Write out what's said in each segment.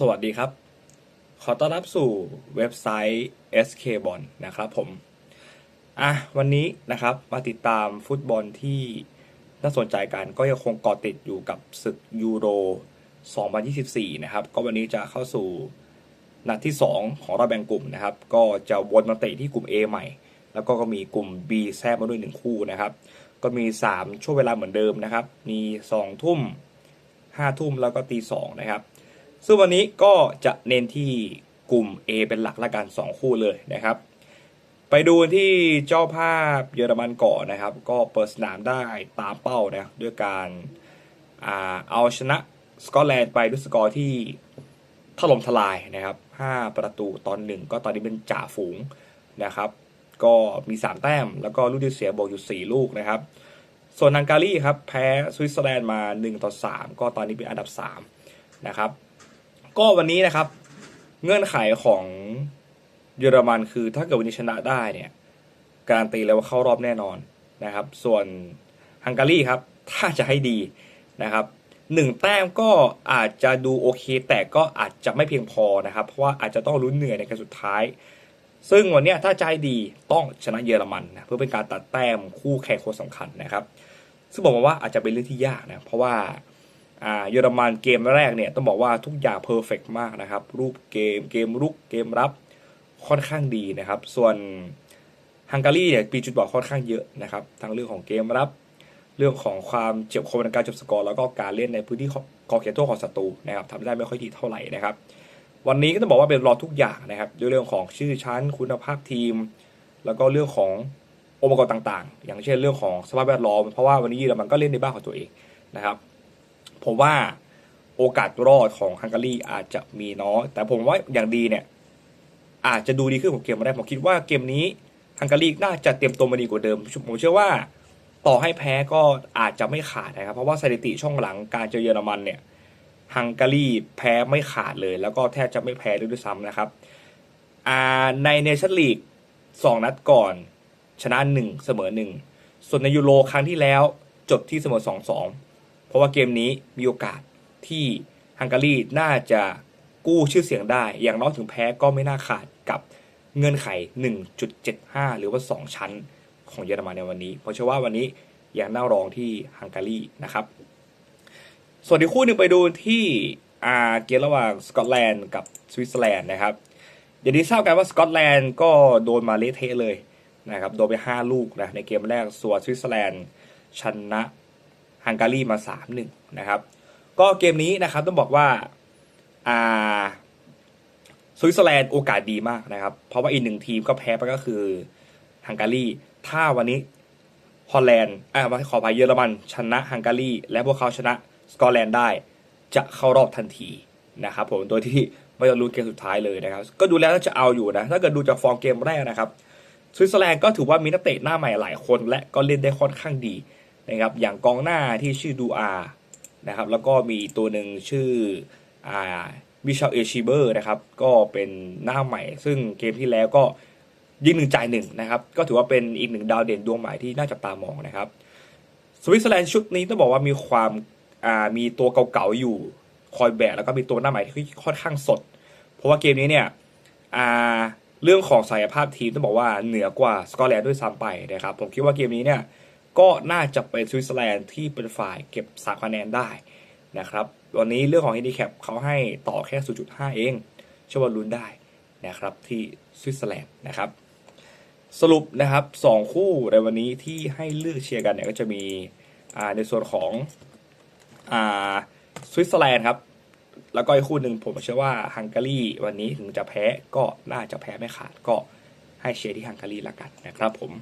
สวัสดีครับ ขอต้อนรับสู่เว็บไซต์ SK b o n นะครับผม อะ วันนี้นะครับมาติดตามฟุตบอลที่น่าสนใจกันก็ยังคงเกาะติดอยู่กับศึกยูโร 2024 นะครับ ก็วันนี้จะเข้าสู่นัดที่ 2 ของรอบแบ่งกลุ่มนะครับ ก็จะวนมาเตะที่กลุ่ม A ใหม่ แล้วก็ก็มีกลุ่ม B แทรกมาด้วยหนึ่งคู่นะครับ ก็มี 3 ช่วงเวลาเหมือนเดิมนะครับ มี 2 ทุ่ม 5 ทุ่มแล้วก็ตี2นะครับ ซึ่งวันนี้ก็จะเน้นที่กลุ่ม A เป็นหลักละกัน 2 คู่เลยนะครับ ไปดูที่เจ้าภาพเยอรมันก่อนนะครับ ก็เปิดสนามได้ตามเป้านะด้วยการอาเอาชนะสกอตแลนด์ไปด้วยสกอร์ที่ถล่มทลายนะครับ 5 ประตูตอนหนึ่งก็ตอนนี้เป็นจ่าฝูงนะครับ ก็มี 3 แต้ม แล้วก็ลูกที่เสียบวกอยู่ 4 ลูกนะครับ ส่วนฮังการีครับแพ้สวิตเซอร์แลนด์มา 1 ต่อ 3 ก็ตอนนี้เป็นอันดับ 3 นะครับ ก็วันนี้นะครับ เงื่อนไขของเยอรมันคือถ้าเกิดวันนี้ชนะได้เนี่ยการนตีแล้วว่าเข้ารอบแน่นอนนะครับ ส่วนฮังการีครับ ถ้าจะให้ดีนะครับหนึ่งแต้มก็อาจจะดูโอเค แต่ก็อาจจะไม่เพียงพอนะครับ เพราะว่าอาจจะต้องลุ้นเหนื่อยในเกมสุดท้าย ซึ่งวันนี้ถ้าใจดีต้องชนะเยอรมันนะเพื่อเป็นการตัดแต้มคู่แข่งคนสำคัญนะครับ ซึ่งบอกมาว่าอาจจะเป็นเรื่องที่ยากนะเพราะว่า เยอรมันเกมแรกเนี่ยต้องบอกว่าทุกอย่างเพอร์เฟกมากนะครับ รูปเกมเกมรุกเกมรับค่อนข้างดีนะครับ ส่วนฮังการีเนี่ยมีจุดบอดค่อนข้างเยอะนะครับทั้งเรื่องของเกมรับ เรื่องของความเจ็บคมในการจบสกอร์แล้วก็การเล่นในพื้นที่ขอเขตโทษของศัตรูนะครับทำได้ไม่ค่อยดีเท่าไหร่นะครับ วันนี้ก็ต้องบอกว่าเป็นรอทุกอย่างนะครับด้วยเรื่องของชื่อชั้นคุณภาพทีม แล้วก็เรื่องขององค์ประกอบต่าง ๆ อย่างเช่นเรื่องของสภาพแวดล้อมเพราะว่าวันนี้เยอรมันก็เล่นในบ้านของตัวเองนะครับ ผมว่าโอกาสรอดของฮังการีอาจจะมีน้อยแต่ผมว่าอย่างดีเนี่ย อาจจะดูดีขึ้นกว่าเกมแรกผมคิดว่าเกมนี้ฮังการีน่าจะเตรียมตัวมาดีกว่าเดิม ผมเชื่อว่าต่อให้แพ้ก็อาจจะไม่ขาดนะครับ เพราะว่าสถิติช่องหลังการเจอเยอรมันเนี่ยฮังการีแพ้ไม่ขาดเลย แล้วก็แทบจะไม่แพ้ด้วยซ้ำนะครับในเนชั่นลีกสองนัดก่อนชนะหนึ่งเสมอหนึ่งส่วนในยูโรครั้งที่แล้วจบที่เสมอสองสอง ราะว่าเกมนี้มีโอกาสที่ฮังการีน่าจะกู้ชื่อเสียงได้ อย่างน้อยถึงแพ้ก็ไม่น่าขาดกับเงื่อนไข 1.75 หรือว่า 2 ชั้นของเยอรมันในวันนี้ เพราะเชื่อว่าวันนี้อยังน่ารองที่ฮังการีนะครับ ส่วนอีกคู่หนึ่งไปดูที่อาเกมระหว่างสกอตแลนด์กับสวิตเซอร์แลนด์นะครับอย่างที่ทราบกันว่าสกอตแลนด์ก็โดนมาเละเทะเลยนะครับ โดนไป 5 ลูกนะในเกมแรกส่วนสวิตเซอร์แลนด์ชนะ ฮังการีมา3-1นะครับก็เกมนี้นะครับต้องบอกว่าอ่าสวิตเซอร์แลนด์โอกาสดีมากนะครับ เพราะว่าอีกหนึ่งทีมก็แพ้ไปก็คือฮังการีถ้าวันนี้ฮอลแลนด์อ่าขออภัยเยอรมันชนะฮังการีและพวกเขาชนะสกอตแลนด์ได้ จะเข้ารอบทันทีนะครับผมโดยที่ไม่ต้องรู้นเกมสุดท้ายเลยนะครับ ก็ดูแล้วจะเอาอยู่นะ ถ้าเกิดดูจากฟอร์มเกมแรกนะครับสวิตเซอร์แลนด์ก็ถือว่ามีนักเตะหน้าใหม่หลายคน และก็เล่นได้ค่อนข้างดี นะครับอย่างกองหน้าที่ชื่อดูอานะครับแล้วก็มีตัวหนึ่งชื่ออ่ามิชาเอชิเบอร์นะครับก็เป็นหน้าใหม่ ซึ่งเกมที่แล้วก็ยิงหนึ่งจ่ายหนึ่งนะครับก็ถือว่าเป็นอีกหนึ่งดาวเด่นดวงใหม่ที่น่าจับตามองนะครับสวิตเซอร์แลนด์ชุดนี้ต้องบอกว่ามีความมีตัวเก่าๆอยู่คอยแบกแล้วก็มีตัวหน้าใหม่ที่ค่อนข้างสด เพราะว่าเกมนี้เนี่ยเรื่องของศักยภาพทีมต้องบอกว่าเหนือกว่าสกอตแลนด์ด้วยซ้ำไปนะครับผมคิดว่าเกมนี้เนี่ย ก็น่าจะเป็นสวิตเซอร์แลนด์ที่เป็นฝ่ายเก็บสามคะแนนได้นะครับวันนี้เรื่องของ handicap เขาให้ต่อแค่ 0.5 เองเชื่อว่าลุ้นได้นะครับที่สวิตเซอร์แลนด์นะครับ สรุปนะครับสองคู่ในวันนี้ที่ให้เลือกเชียร์กันเนี่ยก็จะมีในส่วนของสวิตเซอร์แลนด์ครับแล้วก็อีกคู่หนึ่งผมเชื่อว่าฮังการีวันนี้ถึงจะแพ้ก็น่าจะแพ้ไม่ขาดก็ให้เชียร์ที่ฮังการีละกันนะครับผม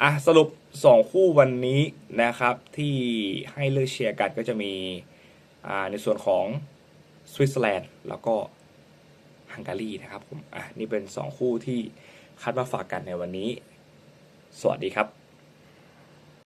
อะสรุป 2 คู่วันนี้นะครับที่ให้เลือกเชียร์กันก็จะมีอ่าในส่วนของสวิตเซอร์แลนด์แล้วก็ฮังการีนะครับผมอะนี่เป็น 2 คู่ที่คาดว่าฝากกันในวันนี้ สวัสดีครับ